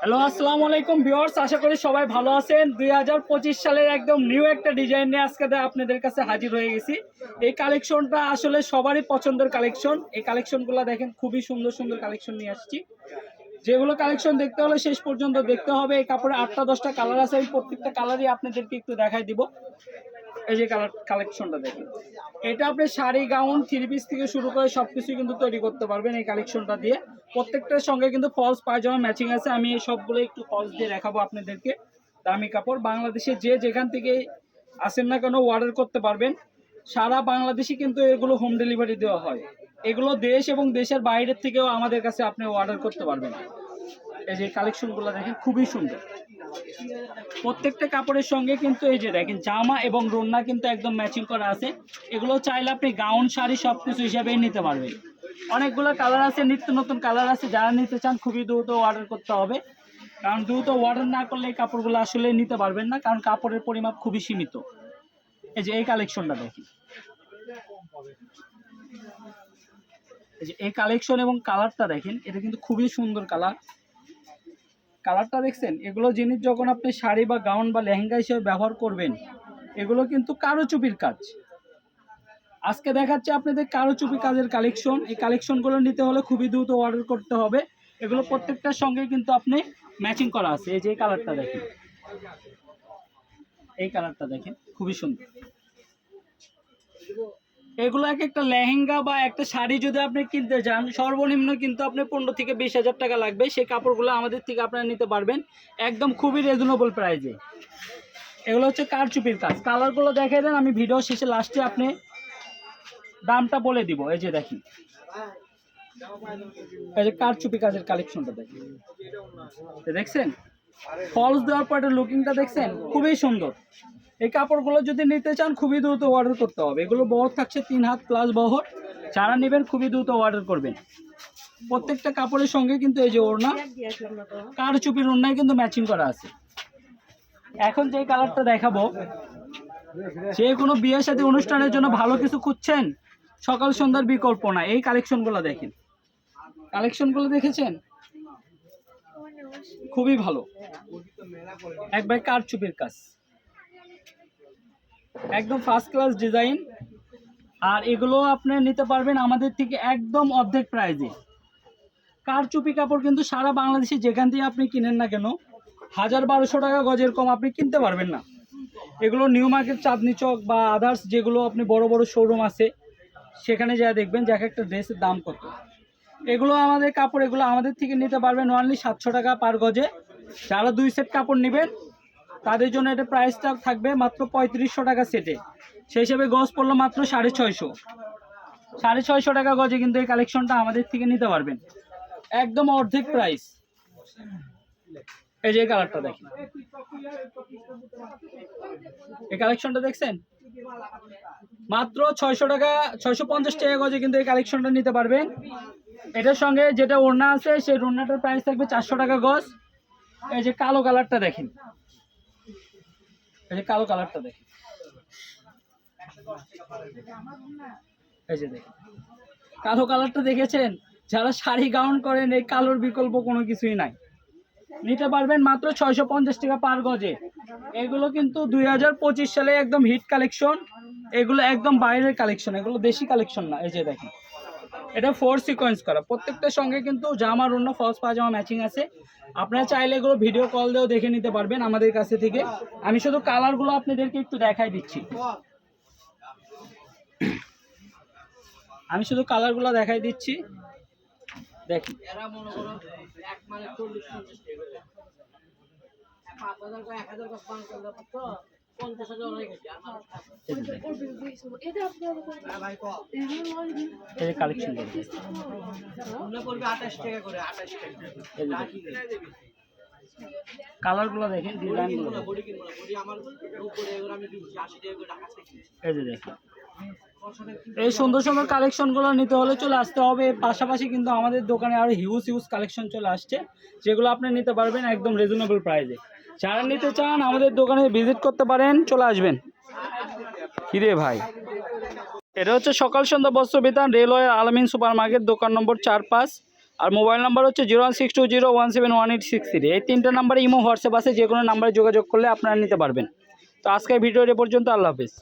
Hello আসসালামু আলাইকুম viewers আশা করি সবাই ভালো আছেন। দুই হাজার পঁচিশ সালের একদম নিউ একটা ডিজাইন নিয়ে আজকে আপনাদের কাছে হাজির হয়ে গেছি। এই কালেকশনটা আসলে সবারই পছন্দের কালেকশন এই কালেকশনগুলো দেখেন, খুবই সুন্দর সুন্দর কালেকশন নিয়ে আসছি। যেগুলো কালেকশন দেখতে হলে শেষ পর্যন্ত দেখতে হবে। এই কাপড়ে আটটা দশটা কালার আছে আমি প্রত্যেকটা কালারই আপনাদেরকে একটু দেখাই দিব। এই যে কালেকশনটা দেখেন। এটা আপনি শাড়ি গাউন থ্রি পিস থেকে শুরু করে সব কিছু কিন্তু তৈরি করতে পারবেন এই কালেকশনটা দিয়ে। প্রত্যেকটার সঙ্গে কিন্তু ফলস পায়জামা ম্যাচিং আছে। আমি এই সবগুলো একটু ফলস দিয়ে দেখাবো আপনাদেরকে। দামি কাপড়। বাংলাদেশে যে যেখান থেকে আসেন না কেন অর্ডার করতে পারবেন। সারা বাংলাদেশে কিন্তু এগুলো হোম ডেলিভারি দেওয়া হয়। এগুলো দেশ এবং দেশের বাইরের থেকেও আমাদের কাছে আপনি অর্ডার করতে পারবেন। এই যে কালেকশনগুলো দেখেন, খুবই সুন্দর। প্রত্যেকটা কাপড়ের সঙ্গে কিন্তু এই যে দেখেন, জামা এবং রন্না কিন্তু একদম ম্যাচিং করা আছে। এগুলো চাইলে আপনি গাউন শাড়ি সব কিছু হিসাবেই নিতে পারবেন। অনেকগুলো কালার আছে, নিত্য নতুন কালার আছে, যারা নিতে চান খুবই দ্রুত অর্ডার করতে হবে। কারণ দ্রুত অর্ডার না করলে এই কাপড়গুলো আসলে নিতে পারবেন না, কারণ কাপড়ের পরিমাপ খুবই সীমিত। এই যে এই কালেকশনটা দেখি। এই যে এই কালেকশন এবং কালারটা দেখেন, এটা কিন্তু খুবই সুন্দর কালার কালারটা দেখছেন? এগুলো জিনিস যখন আপনি শাড়ি বা গাউন বা লেহেঙ্গা হিসেবে ব্যবহার করবেন, এগুলো কিন্তু কারও চুপির কাজ। আজকে দেখাচ্ছে আপনাদের কারও চুপি কাজের কালেকশন। এই কালেকশনগুলো নিতে হলে খুবই দ্রুত অর্ডার করতে হবে। এগুলো প্রত্যেকটার সঙ্গে কিন্তু আপনি ম্যাচিং করা আছে। এই যে এই কালারটা দেখেন। এই কালারটা দেখেন। খুবই সুন্দর। এগুলো এক একটা লেহেঙ্গা বা একটা শাড়ি যদি আপনি কিনতে চান, সর্বনিম্ন কিন্তু আপনি পনেরো থেকে বিশ হাজার টাকা লাগবে। সেই কাপড়গুলো আমাদের থেকে আপনারা নিতে পারবেন একদম খুবই রিজনেবল প্রাইজে এগুলো হচ্ছে কারচুপির কাজ। কালারগুলো দেখে দেন, আমি ভিডিও শেষে লাস্টে আপনি দামটা বলে দিব। এই যে দেখি এই যে কারচুপি কাজের কালেকশনটা দেখি দেখছেন? ফলস দেওয়ার পর লুকিংটা দেখছেন? খুবই সুন্দর। এই কাপড়গুলো যদি নিতে চান, খুবই দ্রুত অর্ডার করতে হবে। এগুলো বহর থাকছে তিন হাত প্লাস বহর। যারা নেবেন, খুবই দ্রুত অর্ডার করবেন। প্রত্যেকটা কাপড়ের সঙ্গে কিন্তু এই যে ওড়না কার চুপির ওড়নায় কিন্তু ম্যাচিং করা আছে। এখন যে কালারটা দেখাবো, যে কোনো বিয়ের সাথে অনুষ্ঠানের জন্য ভালো কিছু খুঁজছেন, সকাল সন্ধ্যার বিকল্প না। এই কালেকশনগুলো দেখেন। কালেকশনগুলো দেখেছেন? খুবই ভালো। একবার কার চুপির কাজ। একদম ফার্স্ট ক্লাস ডিজাইন আর এগুলো আপনি নিতে পারবেন আমাদের থেকে একদম অর্ধেক প্রাইজে কারচুপি কাপড় কিন্তু সারা বাংলাদেশে যেখান থেকে আপনি কিনেন না কেন, হাজার বারোশো টাকা গজের কম আপনি কিনতে পারবেন না। এগুলো নিউ মার্কেট চাঁদনি চক বা আদার্স যেগুলো আপনি বড় বড় শোরুম আছে, সেখানে যা দেখবেন যে এক একটা ড্রেসের দাম কত। এগুলো আমাদের কাপড় এগুলো আমাদের থেকে নিতে পারবেন অনলি সাতশো টাকা পার গজে। যারা দুই সেট কাপড় নেবেন তাদের জন্য এটা প্রাইসটা থাকবে মাত্র পঁয়ত্রিশশো টাকা সেটে সেই হিসেবে গজ পড়ল মাত্র সাড়ে ছয়শো। সাড়ে ছয়শো টাকা গজে কিন্তু এই কালেকশনটা আমাদের থেকে নিতে পারবেন। একদম অর্ধেক প্রাইস এই যে কালারটা দেখেন। এই কালেকশনটা দেখছেন? মাত্র ছয়শো টাকা, ছয়শো পঞ্চাশ টাকা গজে কিন্তু এই কালেকশনটা নিতে পারবেন। এটার সঙ্গে যেটা ওড়না আছে, সেই ওড়নাটার প্রাইস থাকবে চারশো টাকা গজ। এই যে কালো কালারটা দেখেন। এই যে কালো কালারটা দেখেন এই যে কালো কালারটা দেখেছেন? যারা শাড়ি গাউন করেন, এই কালোর বিকল্প কোনো কিছুই নাই। নিতে পারবেন মাত্র ছয়শো পঞ্চাশ টাকা পার গজে। এগুলো কিন্তু দুই হাজার পঁচিশ সালে একদম হিট কালেকশন এগুলো একদম বাইরের কালেকশন এগুলো দেশি কালেকশন না। এই যে দেখেন। এটা ফোর সিকোয়েন্স করা প্রত্যেকটার সঙ্গে কিন্তু জামার অন্য ফলস পাজামা ম্যাচিং আছে আপনারা চাইলে এগুলো ভিডিও কল দিয়েও দেখে নিতে পারবেন আমাদের কাছে থেকে আমি শুধু কালারগুলো আপনাদেরকে একটু দেখাই দিচ্ছি আমি শুধু কালারগুলো দেখাই দিচ্ছি দেখি দেখেন, এই কালেকশন কালারগুলো দেখেন। এই যে দেখেন। এই সুন্দর সুন্দর কালেকশনগুলো নিতে হলে চলে আসতে হবে। পাশাপাশি কিন্তু আমাদের দোকানে আরও হিউজ হিউজ কালেকশন চলে আসছে যেগুলো আপনি নিতে পারবেন একদম রিজনেবল প্রাইসে যারা নিতে চান, আমাদের দোকানে ভিজিট করতে পারেন, চলে আসবেন। কিরে ভাই? এটা হচ্ছে সকাল সন্ধ্যা বস্ত্র বিধান রেলওয়ে আলামিন সুপার মার্কেট দোকান নম্বর চার পাঁচ। আর মোবাইল নাম্বার হচ্ছে zero one six two zero one seven one eight six three. এই তিনটা নাম্বারে ইমো, হোয়াটসঅ্যাপ আছে যে কোনো নাম্বারে যোগাযোগ করলে আপনারা নিতে পারবেন। তো আজকের ভিডিওটি পর্যন্ত, আল্লাহ হাফিজ।